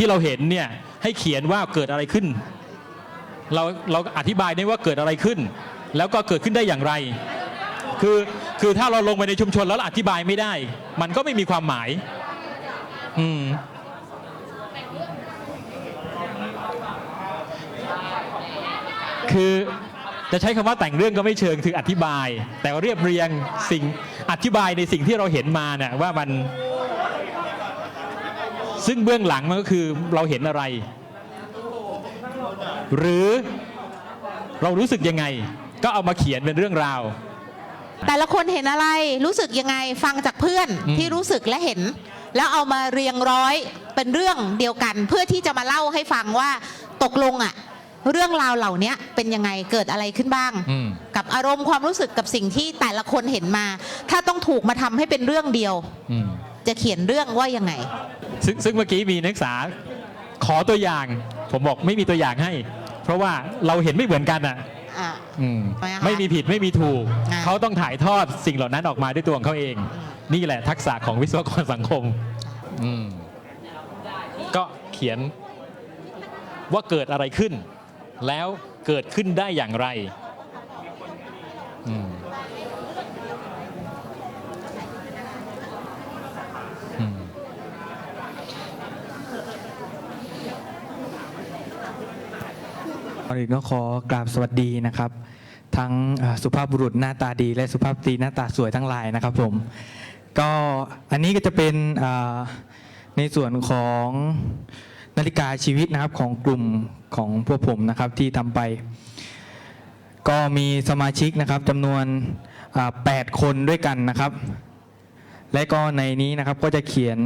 ที่เราเห็นเนี่ยให้เขียนว่าเกิดอะไรขึ้น เราเราอธิบายได้ว่าเกิดอะไรขึ้น แล้วก็เกิดขึ้นได้อย่างไร คือคือถ้าเราลงไปในชุมชนแล้วเราอธิบายไม่ได้ มันก็ไม่มีความหมาย อืมคือจะใช้คำว่าแต่งเรื่องก็ไม่เชิงคืออธิบาย แต่ว่าเรียบเรียงสิ่งอธิบายในสิ่งที่เราเห็นมาเนี่ยว่ามัน ซึ่งเบื้องหลังมันก็คือเราเห็นอะไร หรือเรารู้สึกยังไง ก็เอามาเขียนเป็นเรื่องราว แต่ละคนเห็นอะไรรู้สึกยังไงฟังจากเพื่อนอืม ที่รู้สึกและเห็น แล้วเอามาเรียงร้อยเป็นเรื่องเดียวกัน เพื่อที่จะมาเล่าให้ฟังว่าตกลงอะเรื่องราวเหล่านี้เป็นยังไงเกิดอะไรขึ้นบ้าง อืม กับอารมณ์ความรู้สึกกับสิ่งที่แต่ละคนเห็นมา ถ้าต้องถูกมาทำให้เป็นเรื่องเดียว อืม จะเขียนเรื่องว่ายังไง ซึ่งซึ่งเมื่อกี้มีนักศึกษาขอตัวอย่าง ผมบอกไม่มีตัวอย่างให้ เพราะว่าเราเห็นไม่เหมือนกันอะอะ อืมทำไมอะคะไม่มีผิดไม่มีถูก อ่าเขาต้องถ่ายทอดสิ่งเหล่านั้นออกมาด้วยตัวของเขาเอง นี่แหละทักษะของวิศวกรสังคม อืมก็เขียนว่าเกิดอะไรขึ้น แล้วเกิดขึ้นได้อย่างไร ก่อนอื่นก็ขอกราบสวัสดีนะครับ ทั้งสุภาพบุรุษหน้าตาดี และสุภาพสตรีหน้าตาสวยทั้งหลายนะครับผมก็อันนี้ก็จะเป็นในส่วนของนาฬิกาชีวิตนะครับของกลุ่มของพวกผมนะครับที่ทำไป ก็มีสมาชิกนะครับจำนวน 8 คนด้วยกันนะครับ และก็ในนี้นะครับก็จะเขียน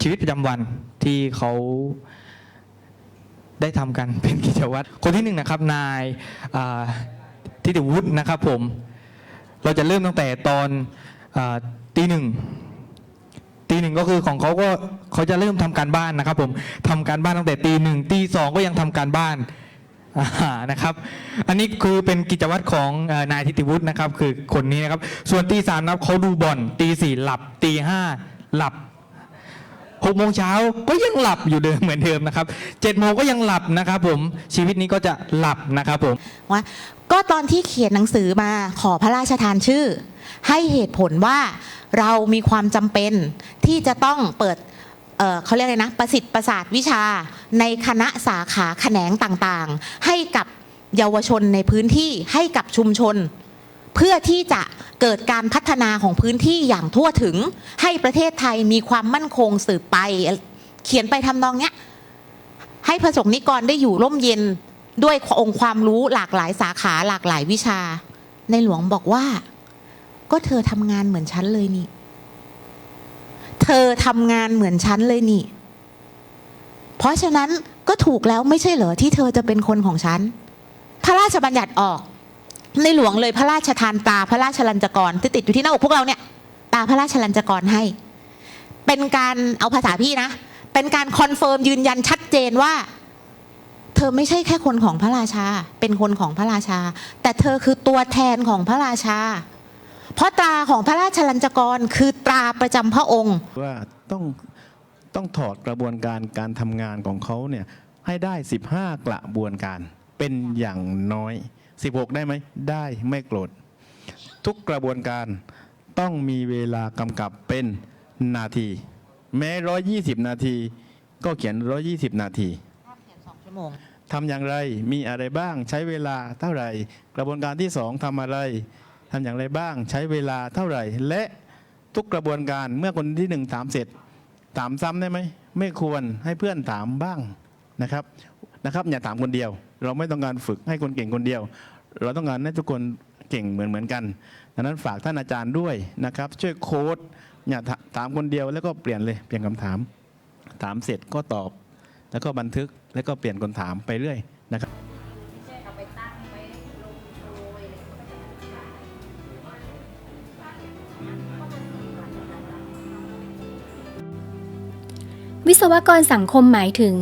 ชีวิตประจำวันที่เขา ได้ทำกันเป็นกิจวัตรคนที่หนึ่งนะครับนายทิติวุฒินะครับผม เราจะเริ่มตั้งแต่ตอนอตีหนึ่งตีหนึ่งก็คือของเขาก็เขาจะเริ่มทำการบ้านนะครับ ผมทำการบ้านตั้งแต่ตีหนึ่งตีสองก็ยังทำการบ้านนะครับ อันนี้คือเป็นกิจวัตรของอนายทิติวุฒินะครับ คือคนนี้นะครับ ส่วนตีสามนะครับเขาดูบอลตีสี่หลับตีห้าหลับ หกโมงเช้าก็ยังหลับอยู่เดิมเหมือนเดิมนะครับเจ็ดโมงก็ยังหลับนะครับผมชีวิตนี้ก็จะหลับนะครับผม ว่าก็ตอนที่เขียนหนังสือมาขอพระราชทานชื่อ ให้เหตุผลว่าเรามีความจำเป็นที่จะต้องเปิดเอ่อเขาเรียกอะไรนะ ประสิทธิ์ประสาทวิชาในคณะสาขาแขนงต่างๆ ให้กับเยาวชนในพื้นที่ให้กับชุมชน เพื่อที่จะเกิดการพัฒนาของพื้นที่อย่างทั่วถึง ให้ประเทศไทยมีความมั่นคงสืบไป เขียนไปทำนองเนี้ยให้ประสงนิกรได้อยู่ร่มเย็นด้วยองค์ความรู้หลากหลายสาขาหลากหลายวิชา ในหลวงบอกว่า ก็เธอทำงานเหมือนฉันเลยนี่ เธอทำงานเหมือนฉันเลยนี่ เพราะฉะนั้นก็ถูกแล้วไม่ใช่เหรอที่เธอจะเป็นคนของฉัน พระราชบัญญัติออก ในหลวงเลยพระราชทานตาพระราชลัญจกรที่ติดอยู่ที่หน้าอกพวกเราเนี่ย ตาพระราชลัญจกรให้ เป็นการเอาภาษาพี่นะ เป็นการคอนเฟิร์มยืนยันชัดเจนว่า เธอไม่ใช่แค่คนของพระราชา เป็นคนของพระราชา แต่เธอคือตัวแทนของพระราชา เพราะตราของพระราชลัญจกรคือตราประจำพระองค์ ว่าต้องต้องถอดกระบวนการการทำงานของเขาเนี่ยให้ได้ 15 กระบวนการ เป็นอย่างน้อย 16 ได้ไหมได้ไม่โกรธ ทุกกระบวนการต้องมีเวลากำกับเป็นนาที แม้ 120 นาที ก็เขียน 120 นาทีทำอย่างไรมีอะไรบ้างใช้เวลาเท่าไหร่ กระบวนการที่สองทำอะไรทำอย่างไรบ้างใช้เวลาเท่าไหร่ และทุกกระบวนการเมื่อคนที่หนึ่งถามเสร็จ ถามซ้ำได้ไหมไม่ควรให้เพื่อนถามบ้างนะครับ นะครับ อย่าถามคนเดียว เราไม่ต้องการฝึกให้คนเก่งคนเดียว เราต้องการให้ทุกคนเก่งเหมือนเหมือนกันดังนั้นฝากท่านอาจารย์ด้วยนะครับ ช่วยโค้ดอย่าถามคนเดียวแล้วก็เปลี่ยนเลยเปลี่ยนคำถาม ถามเสร็จก็ตอบ แล้วก็บันทึกแล้วก็เปลี่ยนคนถามไปเรื่อยนะครับวิศวกรสังคมหมายถึง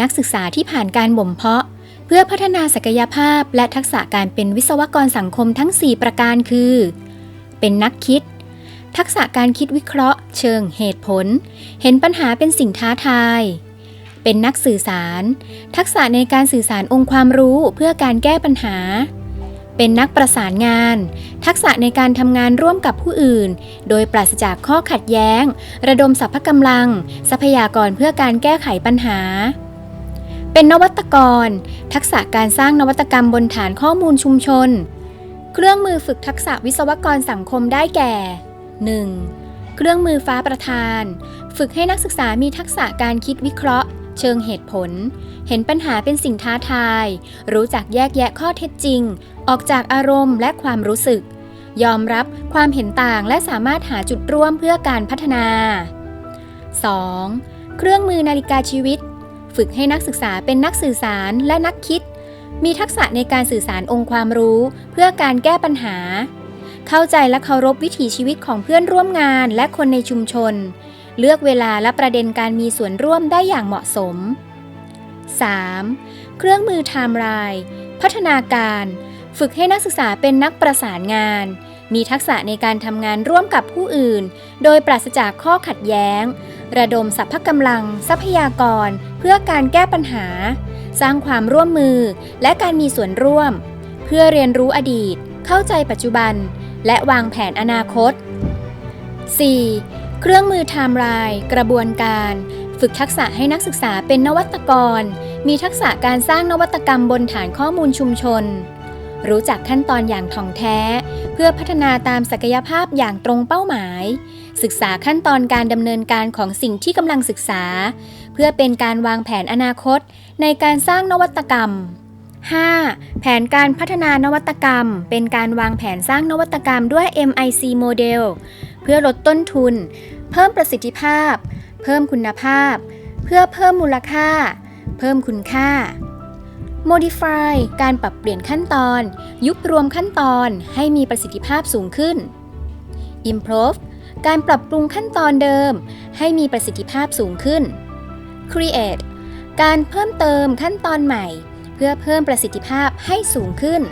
นักศึกษาที่ผ่านการบ่มเพาะ เพื่อพัฒนาศักยภาพและทักษะการเป็นวิศวกรสังคมทั้ง 4 ประการคือ เป็นนักคิด ทักษะการคิดวิเคราะห์ เชิงเหตุผล เห็นปัญหาเป็นสิ่งท้าทาย เป็นนักสื่อสาร ทักษะในการสื่อสารองค์ความรู้เพื่อการแก้ปัญหาเป็นนักประสานงาน ทักษะในการทำงานร่วมกับผู้อื่น โดยปราศจากข้อขัดแย้ง ระดมสรรพกำลัง ทรัพยากรเพื่อการแก้ไขปัญหา เป็นนวัตกร ทักษะการสร้างนวัตกรรมบนฐานข้อมูลชุมชน เครื่องมือฝึกทักษะวิศวกรสังคมได้แก่ 1. เครื่องมือฟ้าประธาน ฝึกให้นักศึกษามีทักษะการคิดวิเคราะห์ เชิงเหตุผล เห็นปัญหาเป็นสิ่งท้าทาย รู้จักแยกแยะข้อเท็จจริง ออกจากอารมณ์และความรู้สึก ยอมรับความเห็นต่างและสามารถหาจุดร่วมเพื่อการพัฒนา 2. เครื่องมือนาฬิกาชีวิต ฝึกให้นักศึกษาเป็นนักสื่อสารและนักคิด มีทักษะในการสื่อสารองค์ความรู้ เพื่อการแก้ปัญหา เข้าใจและเคารพวิถีชีวิตของเพื่อนร่วมงานและคนในชุมชน เลือกเวลาและประเด็นการมีส่วนร่วมได้อย่างเหมาะสม 3. เครื่องมือไทม์ไลน์พัฒนาการ ฝึกให้นักศึกษาเป็นนักประสานงาน มีทักษะในการทำงานร่วมกับผู้อื่น โดยปราศจากข้อขัดแย้ง ระดมสรรพกำลังทรัพยากร เพื่อการแก้ปัญหา สร้างความร่วมมือและการมีส่วนร่วม เพื่อเรียนรู้อดีต เข้าใจปัจจุบัน และวางแผนอนาคต 4. เครื่องมือไทม์ไลน์กระบวนการ ฝึกทักษะให้นักศึกษาเป็นนวัตกร มีทักษะการสร้างนวัตกรรมบนฐานข้อมูลชุมชน รู้จักขั้นตอนอย่างถ่องแท้ เพื่อพัฒนาตามศักยภาพอย่างตรงเป้าหมาย ศึกษาขั้นตอนการดำเนินการของสิ่งที่กำลังศึกษา เพื่อเป็นการวางแผนอนาคตในการสร้างนวัตกรรม 5. แผนการพัฒนานวัตกรรม เป็นการวางแผนสร้างนวัตกรรมด้วย MIC โมเดลเพื่อลดต้นทุน เพิ่มประสิทธิภาพ เพิ่มคุณภาพ เพื่อเพิ่มมูลค่า เพิ่มคุณค่า Modify การปรับเปลี่ยนขั้นตอน ยุบรวมขั้นตอนให้มีประสิทธิภาพสูงขึ้น Improve การปรับปรุงขั้นตอนเดิม ให้มีประสิทธิภาพสูงขึ้น Create การเพิ่มเติมขั้นตอนใหม่ เพื่อเพิ่มประสิทธิภาพให้สูงขึ้น